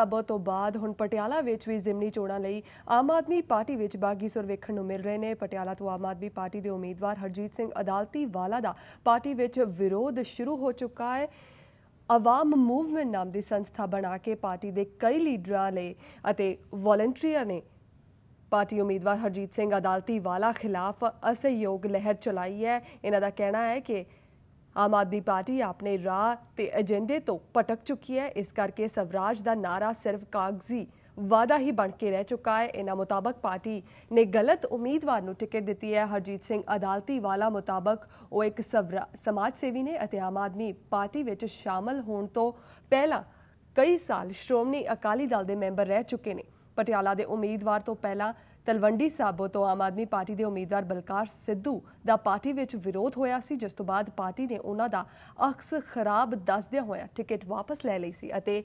ਸਾਬੋ ਤੋਂ ਬਾਅਦ ਹੁਣ ਪਟਿਆਲਾ ਵਿੱਚ ਵੀ ਜ਼ਿਮਨੀ ਚੋਣਾਂ ਲਈ ਆਮ ਆਦਮੀ ਪਾਰਟੀ ਵਿੱਚ ਬਾਗੀ ਸੁਰ ਵੇਖਣ ਨੂੰ ਮਿਲ ਰਹੇ ਨੇ। ਪਟਿਆਲਾ ਤੋਂ ਆਮ ਆਦਮੀ ਪਾਰਟੀ ਦੇ ਉਮੀਦਵਾਰ ਹਰਜੀਤ ਸਿੰਘ ਅਦਾਲਤੀ ਵਾਲਾ ਦਾ ਪਾਰਟੀ ਵਿੱਚ ਵਿਰੋਧ ਸ਼ੁਰੂ ਹੋ ਚੁੱਕਾ ਹੈ। ਆਵਾਮ ਮੂਵਮੈਂਟ ਨਾਮ ਦੀ ਸੰਸਥਾ ਬਣਾ ਕੇ ਪਾਰਟੀ ਦੇ ਕਈ ਲੀਡਰਾਂ ਨੇ ਅਤੇ ਵੋਲੰਟੀਅਰ ਨੇ ਪਾਰਟੀ ਉਮੀਦਵਾਰ ਹਰਜੀਤ ਸਿੰਘ ਅਦਾਲਤੀ ਵਾਲਾ ਖਿਲਾਫ ਅਸਹਿਯੋਗ ਲਹਿਰ ਚਲਾਈ ਹੈ। ਇਹਨਾਂ ਦਾ ਕਹਿਣਾ ਹੈ ਕਿ ਆਮ ਆਦਮੀ ਪਾਰਟੀ ਆਪਣੇ ਰਾਹ ਤੇ ਏਜੰਡੇ ਤੋਂ ਭਟਕ ਚੁੱਕੀ ਹੈ। ਇਸ ਕਰਕੇ ਸਵਰਾਜ ਦਾ ਨਾਰਾ ਸਿਰਫ ਕਾਗਜ਼ੀ ਵਾਦਾ ਹੀ ਬਣ ਕੇ ਰਹਿ ਚੁੱਕਾ ਹੈ। ਇਹਨਾਂ ਮੁਤਾਬਕ ਪਾਰਟੀ ਨੇ ਗਲਤ ਉਮੀਦਵਾਰ ਨੂੰ ਟਿਕਟ ਦਿੱਤੀ ਹੈ। ਹਰਜੀਤ ਸਿੰਘ ਅਦਾਲਤੀ ਵਾਲਾ ਮੁਤਾਬਕ ਉਹ ਇੱਕ ਸਵਰਾ- ਸਮਾਜ ਸੇਵੀ ਨੇ ਅਤੇ ਆਮ ਆਦਮੀ ਪਾਰਟੀ ਵਿੱਚ ਸ਼ਾਮਲ ਹੋਣ ਤੋਂ ਪਹਿਲਾਂ ਕਈ ਸਾਲ ਸ਼੍ਰੋਮਣੀ ਅਕਾਲੀ ਦਲ ਦੇ ਮੈਂਬਰ ਰਹਿ ਚੁੱਕੇ ਨੇ। ਪਟਿਆਲਾ ਦੇ ਉਮੀਦਵਾਰ ਤੋਂ ਪਹਿਲਾਂ ਤਲਵੰਡੀ ਸਾਬੋ ਤੋਂ ਆਮ ਆਦਮੀ ਪਾਰਟੀ ਦੇ ਉਮੀਦਵਾਰ ਬਲਕਾਰ ਸਿੱਧੂ ਦਾ ਪਾਰਟੀ ਵਿੱਚ ਵਿਰੋਧ ਹੋਇਆ ਸੀ, ਜਿਸ ਤੋਂ ਬਾਅਦ ਪਾਰਟੀ ਨੇ ਉਹਨਾਂ ਦਾ ਅਕਸ ਖਰਾਬ ਦੱਸਦਿਆਂ ਹੋਇਆ ਟਿਕਟ ਵਾਪਸ ਲੈ ਲਈ ਸੀ ਅਤੇ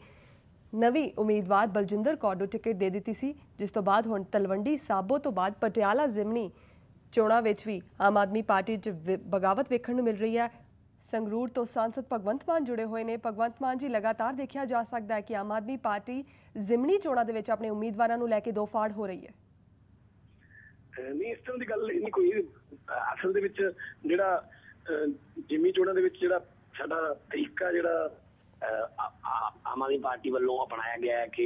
ਨਵੀਂ ਉਮੀਦਵਾਰ ਬਲਜਿੰਦਰ ਕੌਰ ਨੂੰ ਟਿਕਟ ਦੇ ਦਿੱਤੀ ਸੀ, ਜਿਸ ਤੋਂ ਬਾਅਦ ਹੁਣ ਤਲਵੰਡੀ ਸਾਬੋ ਤੋਂ ਬਾਅਦ ਪਟਿਆਲਾ ਜ਼ਿਮਨੀ ਚੋਣਾਂ ਵਿੱਚ ਵੀ ਆਮ ਆਦਮੀ ਪਾਰਟੀ 'ਚ ਵਿ- ਬਗਾਵਤ ਵੇਖਣ ਨੂੰ ਮਿਲ ਰਹੀ ਹੈ। ਸੰਗਰੂਰ ਤੋਂ ਸਾਂਸਦ ਭਗਵੰਤ ਮਾਨ ਜੁੜੇ ਹੋਏ ਨੇ। ਭਗਵੰਤ ਮਾਨ ਜੀ, ਲਗਾਤਾਰ ਦੇਖਿਆ ਜਾ ਸਕਦਾ ਹੈ ਕਿ ਆਮ ਆਦਮੀ ਪਾਰਟੀ ਜ਼ਿਮਨੀ ਚੋਣਾਂ ਦੇ ਵਿੱਚ ਆਪਣੇ ਉਮੀਦਵਾਰਾਂ ਨੂੰ ਲੈ ਕੇ ਦੋ ਫਾੜ ਹੋ ਰਹੀ ਹੈ। ਨਹੀਂ ਇਸ ਤਰ੍ਹਾਂ ਦੀ ਗੱਲ ਨਹੀਂ ਕੋਈ ਅਸਲ ਦੇ ਵਿੱਚ ਜਿਹੜਾ ਜਿਮੀ ਚੋਣਾਂ ਦੇ ਵਿੱਚ ਜਿਹੜਾ ਸਾਡਾ ਤਰੀਕਾ ਜਿਹੜਾ ਆਮ ਆਦਮੀ ਪਾਰਟੀ ਵੱਲੋਂ ਅਪਣਾਇਆ ਗਿਆ ਹੈ ਕਿ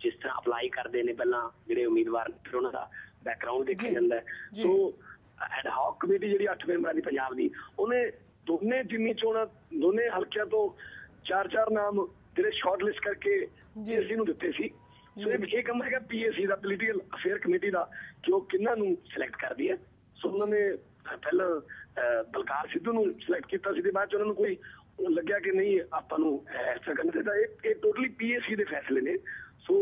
ਜਿਸ ਤਰ੍ਹਾਂ ਅਪਲਾਈ ਕਰਦੇ ਨੇ ਪਹਿਲਾਂ ਜਿਹੜੇ ਉਮੀਦਵਾਰ ਨੇ, ਫਿਰ ਉਹਨਾਂ ਦਾ ਬੈਕਗ੍ਰਾਉਂਡ ਦੇਖਿਆ ਜਾਂਦਾ। ਸੋ ਐਡ ਹਾਕ ਕਮੇਟੀ ਜਿਹੜੀ 8 ਮੈਂਬਰਾਂ ਦੀ ਪੰਜਾਬ ਦੀ ਉਹਨੇ ਦੋਨੇ ਜਿਮੀ ਚੋਣਾਂ ਦੋਨੇ ਹਲਕਿਆਂ ਤੋਂ ਚਾਰ ਚਾਰ ਨਾਮ ਜਿਹੜੇ ਸ਼ਾਰਟ ਲਿਸਟ ਕਰਕੇ ਜੀ। ਪੀਐਸਸੀ ਨੂੰ ਦਿੱਤੇ ਸੀ ਸੋ ਇਹ ਇਹ ਕੰਮ ਹੈਗਾ ਪੀਐਸਸੀ ਦਾ ਪੋਲੀਟੀਕਲ ਅਫੇਅਰ ਕਮੇਟੀ ਦਾ ਕਿ ਉਹ ਕਿੰਨਾਂ ਨੂੰ ਸਿਲੈਕਟ ਕਰਦੀ ਹੈ। ਸੋ ਉਹਨਾਂ ਨੇ ਪਹਿਲਾਂ ਬਲਕਾਰ ਸਿੱਧੂ ਨੂੰ ਸਿਲੈਕਟ ਕੀਤਾ ਸੀ ਤੇ ਬਾਅਦ ਚ ਉਹਨਾਂ ਨੂੰ ਕੋਈ ਲੱਗਿਆ ਕਿ ਨਹੀਂ ਆਪਾਂ ਨੂੰ ਇਸ ਤਰ੍ਹਾਂ ਕਰਨਾ ਚਾਹੀਦਾ ਇਹ ਇਹ ਟੋਟਲੀ ਪੀਐਸਸੀ ਦੇ ਫੈਸਲੇ ਨੇ। ਸੋ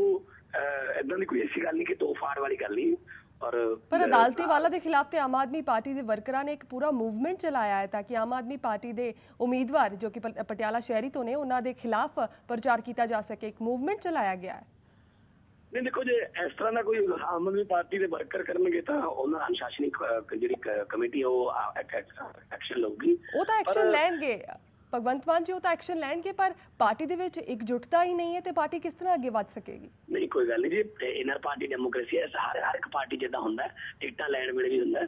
ਇਦਾਂ ਦੀ ਕੋਈ ਐਸੀ ਗੱਲ ਨਹੀਂ ਕਿ ਦੋ ਫਾੜ ਵਾਲੀ ਗੱਲ ਨਹੀਂ। ਔਰ ਪਰ ਅਦਾਲਤੀ ਵਾਲਾ ਦੇ ਖਿਲਾਫ ਤੇ ਆਮ ਆਦਮੀ ਪਾਰਟੀ ਦੇ ਵਰਕਰਾਂ ਨੇ ਇੱਕ ਪੂਰਾ ਮੂਵਮੈਂਟ ਚਲਾਇਆ ਹੈ ਤਾਂ ਕਿ ਆਮ ਆਦਮੀ ਪਾਰਟੀ ਦੇ ਉਮੀਦਵਾਰ ਜੋ ਕਿ ਪਟਿਆਲਾ ਸ਼ਹਿਰੀ ਤੋਂ ਨੇ ਉਹਨਾਂ ਦੇ ਖਿਲਾਫ ਪ੍ਰਚਾਰ ਕੀਤਾ ਜਾ ਸਕੇ। ਇੱਕ ਮੂਵਮੈਂਟ ਚਲਾਇਆ ਗਿਆ ਹੈ। ਨਹੀਂ ਦੇਖੋ ਜੇ ਇਸ ਤਰ੍ਹਾਂ ਦਾ ਕੋਈ ਆਮ ਆਦਮੀ ਪਾਰਟੀ ਦੇ ਵਰਕਰ ਕਰਨਗੇ ਤਾਂ ਉਹਨਾਂ ਅਨੁਸ਼ਾਸਨਿਕ ਜਿਹੜੀ ਕਮੇਟੀ ਉਹ ਐਕਸ਼ਨ ਲਊਗੀ। ਉਹ ਤਾਂ ਐਕਸ਼ਨ ਲੈਣਗੇ। ਭਗਵੰਤ ਮਾਨ ਜੀ ਉਹ ਤਾਂ ਐਕਸ਼ਨ ਲੈਣਗੇ ਪਰ ਪਾਰਟੀ ਦੇ ਵਿੱਚ ਇਕਜੁੱਟਤਾ ਹੀ ਨਹੀਂ ਹੈ ਤੇ ਪਾਰਟੀ ਕਿਸ ਤਰ੍ਹਾਂ ਅੱਗੇ ਵੱਧ ਸਕੇਗੀ? ਨਹੀਂ ਕੋਈ ਗੱਲ ਨਹੀਂ ਜੀ। ਇਨਰ ਪਾਰਟੀ ਡੈਮੋਕ੍ਰੇਸੀ ਹੈ। ਹਰ ਹਰ ਇੱਕ ਪਾਰਟੀ ਜਿੱਦਾਂ ਹੁੰਦਾ ਟਿਕਟਾਂ ਲੈਣ ਵੇਲੇ ਵੀ ਹੁੰਦਾ।